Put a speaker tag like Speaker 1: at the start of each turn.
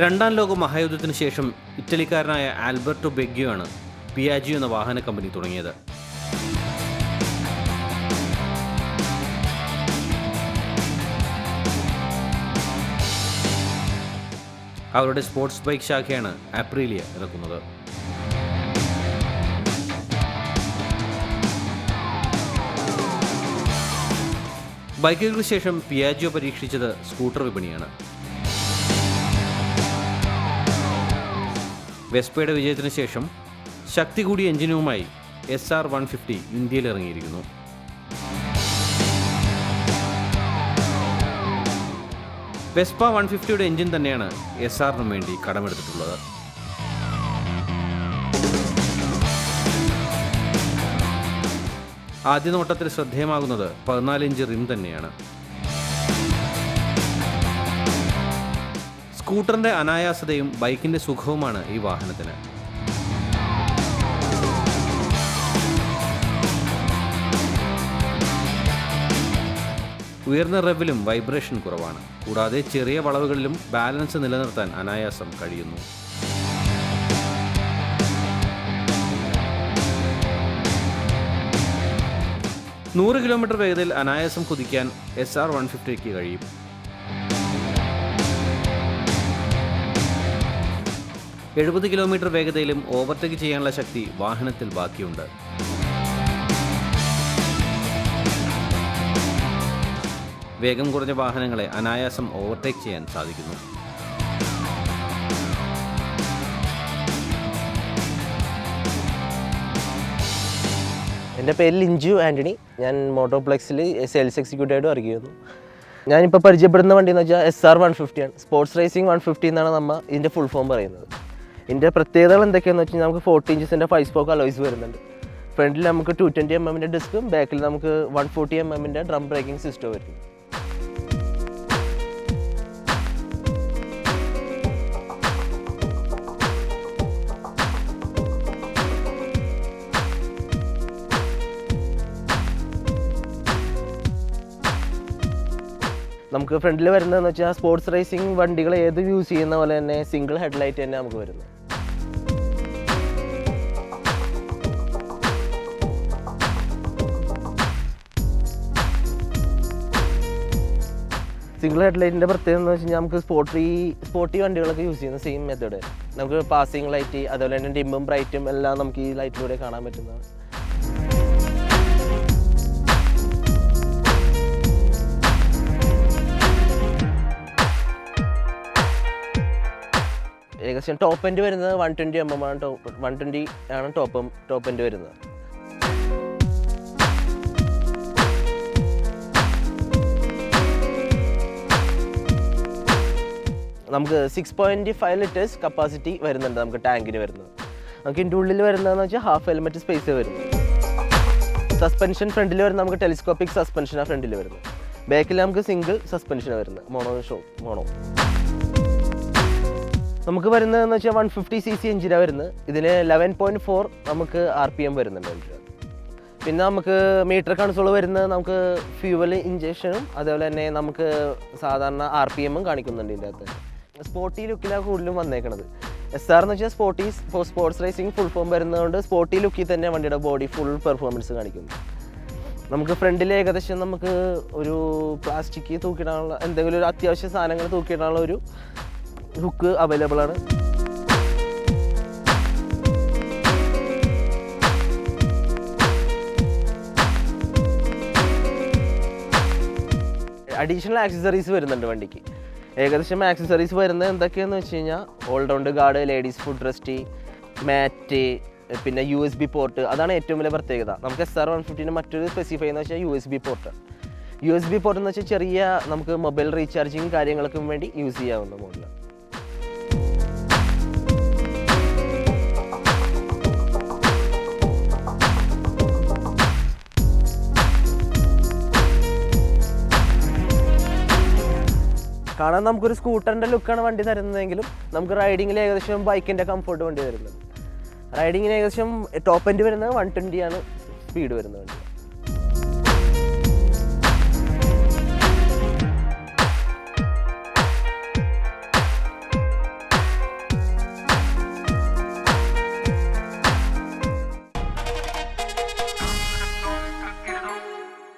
Speaker 1: രണ്ടാം ലോക മഹായുദ്ധത്തിന് ശേഷം ഇറ്റലിക്കാരനായ ആൽബർട്ടോ ബെഗ്യോ ആണ് പിയാജിയോ എന്ന വാഹന കമ്പനി തുടങ്ങിയത്. അവരുടെ സ്പോർട്സ് ബൈക്ക് ശാഖയാണ് ആപ്രീലിയ ഇറക്കുന്നത്. ബൈക്കുകൾക്ക് ശേഷം പിയാജിയോ പരീക്ഷിച്ചത് സ്കൂട്ടർ വിപണിയാണ്. വെസ്പയുടെ വിജയത്തിന് ശേഷം ശക്തി കൂടിയ എഞ്ചിനുമായി എസ് ആർ വൺ ഫിഫ്റ്റി ഇന്ത്യയിൽ ഇറങ്ങിയിരിക്കുന്നു വെസ്പ വൺ ഫിഫ്റ്റിയുടെ എഞ്ചിൻ തന്നെയാണ് എസ് ആറിനും വേണ്ടി കടമെടുത്തിട്ടുള്ളത്. ആദ്യ നോട്ടത്തിൽ ശ്രദ്ധേയമാകുന്നത് പതിനാലിഞ്ച് റിം തന്നെയാണ്. സ്കൂട്ടറിന്റെ അനായാസതയും ബൈക്കിന്റെ സുഖവുമാണ് ഈ വാഹനത്തിന്. ഉയർന്ന റെവിലും വൈബ്രേഷൻ കുറവാണ്. കൂടാതെ ചെറിയ വളവുകളിലും ബാലൻസ് നിലനിർത്താൻ അനായാസം കഴിയുന്നു. നൂറ് കിലോമീറ്റർ വേഗതയിൽ അനായാസം കുതിക്കാൻ എസ് ആർ വൺ ഫിഫ്റ്റിക്ക് കഴിയും. എഴുപത് കിലോമീറ്റർ വേഗതയിലും ഓവർടേക്ക് ചെയ്യാനുള്ള ശക്തി വാഹനത്തിൽ ബാക്കിയുണ്ട്. വേഗം കുറഞ്ഞ വാഹനങ്ങളെ അനായാസം ഓവർടേക്ക് ചെയ്യാൻ സാധിക്കുന്നു.
Speaker 2: എന്റെ പേര് ലിഞ്ചു ആന്റണി. ഞാൻ മോട്ടോപ്ലെക്സിൽ സെയിൽസ് എക്സിക്യൂട്ടീവായിട്ട് വർക്ക് ചെയ്യുന്നു. ഞാനിപ്പോൾ പരിചയപ്പെടുന്ന വണ്ടി എന്ന് വെച്ചാൽ എസ് ആർ വൺ ഫിഫ്റ്റി ആണ്. സ്പോർട്സ് റേസിംഗ് വൺ ഫിഫ്റ്റി എന്നാണ് നമ്മൾ ഇതിന്റെ ഫുൾ ഫോം പറയുന്നത്. ഇതിന്റെ പ്രത്യേകതകൾ എന്തൊക്കെയാണെന്ന് വെച്ചാൽ നമുക്ക് ഫോർട്ടി ഇഞ്ചസിന്റെ ഫൈവ് സ്പോക്ക് അലോയ്സ് വരുന്നുണ്ട്. ഫ്രണ്ടിൽ നമുക്ക് ടു ട്വന്റി എം എമ്മിന്റെ ഡിസ്കും ബാക്കിൽ നമുക്ക് വൺ ഫോർട്ടി എം എമ്മിന്റെ ഡ്രം ബ്രേക്കിംഗ് സിസ്റ്റം വരും നമുക്ക് ഫ്രണ്ടിൽ വരുന്നതെന്ന് വെച്ചാൽ സ്പോർട്സ് റേസിംഗ് വണ്ടികൾ ഏത് യൂസ് ചെയ്യുന്ന പോലെ തന്നെ സിംഗിൾ ഹെഡ്ലൈറ്റ് തന്നെ നമുക്ക് വരുന്നത്. സിംഗിൾ ഹെഡ്ലൈറ്റിന്റെ പ്രത്യേകത എന്ന് വെച്ച് കഴിഞ്ഞാൽ നമുക്ക് സ്പോർട്ടി സ്പോർട്ടി വണ്ടികളൊക്കെ യൂസ് ചെയ്യുന്ന സെയിം മെത്തേഡ് നമുക്ക് പാസിംഗ് ലൈറ്റ് അതുപോലെ തന്നെ ഡിമ്മും ബ്രൈറ്റും എല്ലാം നമുക്ക് ഈ ലൈറ്റിലൂടെ കാണാൻ പറ്റുന്നതാണ്. ഏകദേശം ടോപ്പ് എൻഡ് വരുന്നത് വൺ ട്വന്റി എം എം ആണ്. ടോപ്പ് വൺ ട്വന്റി ആണ് ടോപ്പ് ടോപ്പ് എൻഡ് വരുന്നത്. നമുക്ക് six point five litres capacity വരുന്നുണ്ട് നമുക്ക് ടാങ്കിന് വരുന്നത്. നമുക്ക് ഇതിന്റെ ഉള്ളിൽ വരുന്നതെന്ന് വെച്ചാൽ ഹാഫ് ഹെൽമെറ്റ് സ്പേസ് വരുന്നു. സസ്പെൻഷൻ ഫ്രണ്ടിൽ വരുന്നത് നമുക്ക് ടെലിസ്കോപ്പിക് സസ്പെൻഷനാണ് ഫ്രണ്ടിൽ വരുന്നത്. ബാക്കിൽ നമുക്ക് സിംഗിൾ സസ്പെൻഷൻ വരുന്നത്. മോണോ ഷോ മോണോ നമുക്ക് വരുന്നതെന്ന് വെച്ചാൽ വൺ ഫിഫ്റ്റി സി സി എഞ്ചിനാണ് വരുന്നത്. ഇതിന് ലെവൻ പോയിന്റ് ഫോർ നമുക്ക് ആർ പി എം വരുന്നുണ്ട് പിന്നെ നമുക്ക് മീറ്റർ കൺസോൾ വരുന്നത് നമുക്ക് ഫ്യൂവൽ ഇഞ്ചക്ഷനും അതേപോലെ തന്നെ നമുക്ക് സാധാരണ ആർ പി എമ്മും കാണിക്കുന്നുണ്ട് ഇതിന്റെ അകത്ത്. സ്പോർട്ടി ലുക്കിലാണ് കൂടുതലും വന്നേക്കുന്നത് എസ് ആർ എന്ന് വെച്ചാൽ sporty sports racing full form വരുന്നതുകൊണ്ട് സ്പോർട്ടി ലുക്കിൽ തന്നെ വണ്ടിയുടെ ബോഡി ഫുൾ പെർഫോമൻസ് കാണിക്കുന്നു നമുക്ക് ഫ്രണ്ടിൽ ഏകദേശം നമുക്ക് ഒരു പ്ലാസ്റ്റിക് തൂക്കിയിടാനുള്ള എന്തെങ്കിലും ഒരു അത്യാവശ്യ സാധനങ്ങൾ തൂക്കിയിടാനുള്ള ഒരു ഹുക്ക് അവൈലബിൾ ആണ്. അഡീഷണൽ ആക്സസറീസ് വരുന്നുണ്ട് വണ്ടിക്ക്. ഏകദേശം ആക്സസറീസ് വരുന്നത് എന്തൊക്കെയാന്ന് വെച്ച് കഴിഞ്ഞാൽ all round guard ladies foot rest mat പിന്നെ യു എസ് ബി പോർട്ട് അതാണ് ഏറ്റവും വലിയ പ്രത്യേകത. നമുക്ക് എസ് ആർ വൺ ഫിഫ്റ്റീന്റെ മറ്റൊരു സ്പെസിഫൈ എന്ന് വെച്ചാൽ U S B port U S B port എന്ന് വെച്ചാൽ ചെറിയ നമുക്ക് മൊബൈൽ റീചാർജിങ് കാര്യങ്ങൾക്കും വേണ്ടി യൂസ് ചെയ്യാവുന്ന മോഡലാണ് കാണാൻ നമുക്കൊരു സ്കൂട്ടറിന്റെ ലുക്കാണ് വണ്ടി തരുന്നതെങ്കിലും നമുക്ക് റൈഡിങ്ങിൽ ഏകദേശം ബൈക്കിന്റെ കംഫർട്ട് വണ്ടി തരുന്നത്. റൈഡിങ്ങിന് ഏകദേശം ടോപ്പ് എൻഡ് വരുന്നത് വൺ ട്വന്റിയാണ് സ്പീഡ് വരുന്നത് വണ്ടി.